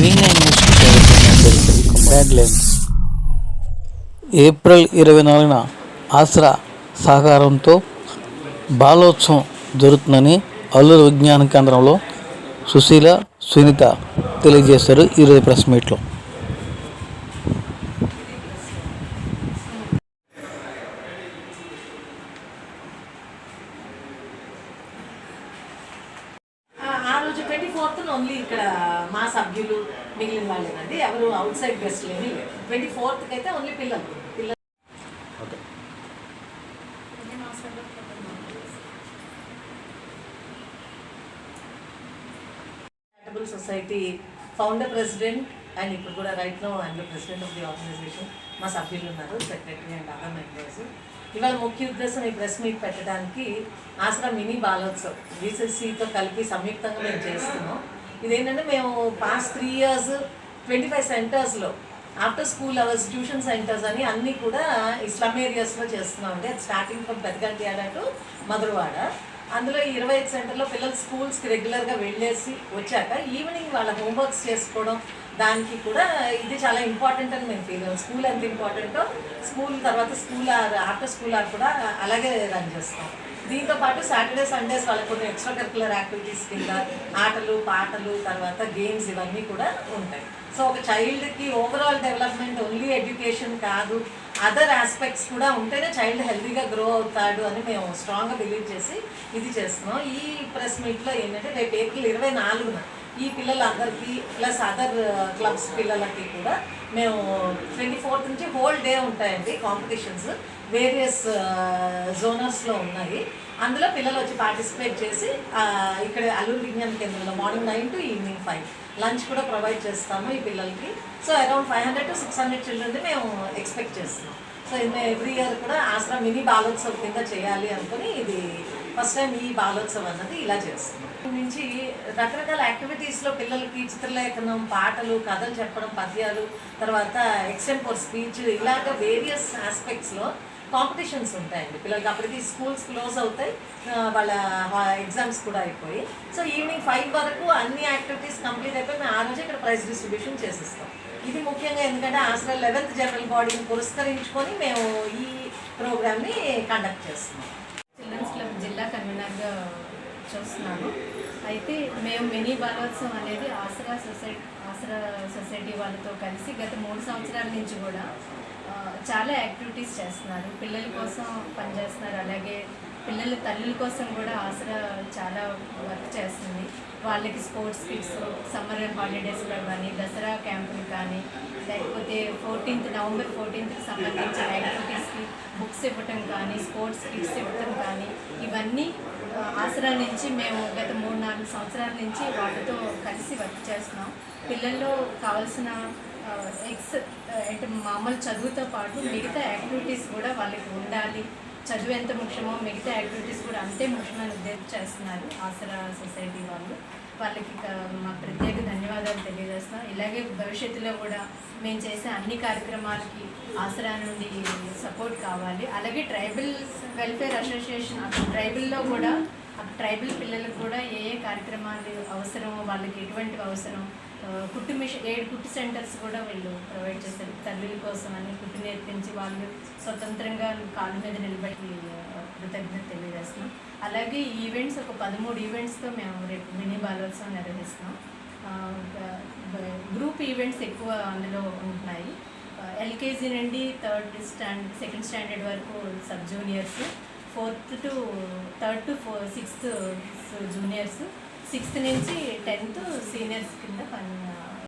Bad April ఇరవై నాలుగున ఆసరా సహకారంతో బాలోత్సవం జరుగుతుందని అల్లూరు విజ్ఞాన కేంద్రంలో సుశీల సునీత తెలియజేశారు ఈరోజు ప్రెస్ మీట్లో. ఓన్లీ ఇక్కడ మా సభ్యులు మిగిలిన వాళ్ళేనండి. ఎవరు అవుట్ సైడ్ గెస్ట్ లేని ట్వంటీ ఫోర్త్కి అయితే ఓన్లీ పిల్లలు. పిల్లలు సొసైటీ ఫౌండర్ ప్రెసిడెంట్ అండ్ ఇప్పుడు కూడా right now and president of the organization మా సభ్యులు ఉన్నారు సెక్రటరీ అండ్ అదర్ మెంబర్స్ ఇవాళ ముఖ్య ఉద్దేశం ఈ ప్రెస్ మీట్ పెట్టడానికి ఆసరా మినీ బాలోత్సవ్. బీసీసీతో కలిపి సంయుక్తంగా మేము చేస్తున్నాం. ఇదేంటంటే మేము past three years twenty five సెంటర్స్లో after school hours tuition centres అని అన్నీ కూడా ఈ స్లమ్ ఏరియాస్లో చేస్తున్నాం అంటే starting from Peddagantyada to Madhurawada అందులో ఇరవై ఐదు సెంటర్లో పిల్లలు స్కూల్స్కి రెగ్యులర్గా వెళ్ళేసి వచ్చాక ఈవినింగ్ వాళ్ళ హోంవర్క్స్ చేసుకోవడం దానికి కూడా ఇది చాలా ఇంపార్టెంట్ అని మేము ఫీల్ స్కూల్ ఎంత ఇంపార్టెంటో స్కూల్ తర్వాత school or after school or కూడా అలాగే రన్ చేస్తాం. దీంతో పాటు సాటర్డే సండేస్ వాళ్ళకి కొన్ని ఎక్స్ట్రా కరికులర్ యాక్టివిటీస్ కింద ఆటలు పాటలు తర్వాత గేమ్స్ ఇవన్నీ కూడా ఉంటాయి. సో ఒక చైల్డ్కి ఓవరాల్ డెవలప్మెంట్ ఓన్లీ ఎడ్యుకేషన్ కాదు అదర్ ఆస్పెక్ట్స్ కూడా ఉంటేనే చైల్డ్ హెల్తీగా గ్రో అవుతాడు అని మేము స్ట్రాంగ్గా బిలీవ్ చేసి ఇది చేస్తున్నాం. ఈ ప్రెస్ మీట్లో ఏంటంటే రేపు ఏప్రిల్ ఇరవై నాలుగున ఈ పిల్లలందరికీ ప్లస్ అదర్ క్లబ్స్ పిల్లలకి కూడా మేము ట్వంటీ ఫోర్త్ నుంచి హోల్ డే ఉంటాయండి కాంపిటీషన్స్ వేరియస్ జోనర్స్లో uh, ఉన్నాయి. అందులో పిల్లలు వచ్చి పార్టిసిపేట్ చేసి ఇక్కడ అల్లూరు విజ్ఞాన కేంద్రంలో morning nine to evening five lunch కూడా ప్రొవైడ్ చేస్తాము ఈ పిల్లలకి. So around five hundred to six hundred children మేము ఎక్స్పెక్ట్ చేస్తున్నాం. సో ఇది ఎవ్రీ ఇయర్ కూడా ఆసరా మినీ బాలోత్సవ్ కింద చేయాలి అనుకుని ఇది ఫస్ట్ టైం ఈ బాలోత్సవ్ అన్నది ఇలా చేస్తున్నాం. నుంచి రకరకాల యాక్టివిటీస్లో పిల్లలకి చిత్రలేఖనం పాటలు కథలు చెప్పడం పద్యాలు తర్వాత ఎక్సెంపోర్ స్పీచ్ ఇలాగ వేరియస్ ఆస్పెక్ట్స్లో కాంపిటీషన్స్ ఉంటాయండి. పిల్లలకి అప్పటికి స్కూల్స్ క్లోజ్ అవుతాయి. వాళ్ళ ఎగ్జామ్స్ కూడా అయిపోయి. సో ఈవినింగ్ ఫైవ్ వరకు అన్ని యాక్టివిటీస్ కంప్లీట్ అయిపోయి మేము ఆ రోజు ఇక్కడ ప్రైజ్ డిస్ట్రిబ్యూషన్ చేసిస్తాం. ఇది ముఖ్యంగా ఎందుకంటే ఆసరా లెవెన్త్ జనరల్ బాడీని పురస్కరించుకొని మేము ఈ ప్రోగ్రామ్ని కండక్ట్ చేస్తున్నాం. చిల్డ్రన్స్ క్లబ్ జిల్లా కన్వీనర్గా చూస్తున్నాను. అయితే మేము మినీ బాలోత్సవం అనేది ఆసరా సొసైటీ ఆసరా సొసైటీ వాళ్ళతో కలిసి గత మూడు సంవత్సరాల నుంచి కూడా చాలా యాక్టివిటీస్ చేస్తున్నారు. పిల్లల కోసం పనిచేస్తున్నారు అలాగే పిల్లల తల్లుల కోసం కూడా ఆసరా చాలా వర్క్ చేస్తుంది. వాళ్ళకి స్పోర్ట్స్ కిట్స్ సమ్మర్ హాలిడేస్లో కానీ దసరా క్యాంపులు కానీ లేకపోతే ఫోర్టీన్త్ నవంబర్ ఫోర్టీన్త్కి సంబంధించిన యాక్టివిటీస్కి బుక్స్ ఇవ్వటం కానీ స్పోర్ట్స్ కిట్స్ ఇవ్వటం కానీ ఇవన్నీ ఆసరా నుంచి మేము గత మూడు నాలుగు సంవత్సరాల నుంచి వాటితో కలిసి వర్క్ చేస్తున్నాం. పిల్లల్లో కావాల్సిన ఎక్స్ అంటే మామూలు చదువుతో పాటు మిగతా యాక్టివిటీస్ కూడా వాళ్ళకి ఉండాలి. చదువు ఎంత ముఖ్యమో మిగతా యాక్టివిటీస్ కూడా అంతే ముఖ్యమని ఉద్దేశం చేస్తున్నారు ఆసరా సొసైటీ వాళ్ళు. వాళ్ళకి మా ప్రత్యేక ధన్యవాదాలు తెలియజేస్తున్నాం. ఇలాగే భవిష్యత్తులో కూడా మేము చేసే అన్ని కార్యక్రమాలకి ఆసరా నుండి సపోర్ట్ కావాలి. అలాగే ట్రైబల్ వెల్ఫేర్ అసోసియేషన్ అక్కడ ట్రైబల్లో కూడా ట్రైబల్ పిల్లలకు కూడా ఏ ఏ కార్యక్రమాలు అవసరమో వాళ్ళకి ఎటువంటివి అవసరం కుట్టు మిషన్ ఏడు కుట్టు సెంటర్స్ కూడా వీళ్ళు ప్రొవైడ్ చేస్తారు తల్లుల కోసం అని కుట్టు నేర్పించి వాళ్ళు స్వతంత్రంగా కాళ్ళ మీద నిలబడి కృతజ్ఞత తెలియజేస్తున్నాం. అలాగే ఈవెంట్స్ ఒక పదమూడు ఈవెంట్స్తో మేము రేపు మినీ బాలోత్సవం నిర్వహిస్తున్నాం. గ్రూప్ ఈవెంట్స్ ఎక్కువ అందులో ఉంటున్నాయి. ఎల్కేజీ నుండి థర్డ్ స్టాండ్ సెకండ్ స్టాండర్డ్ వరకు sub juniors fourth to third to four sixth juniors sixth నుంచి టెన్త్ కింద పని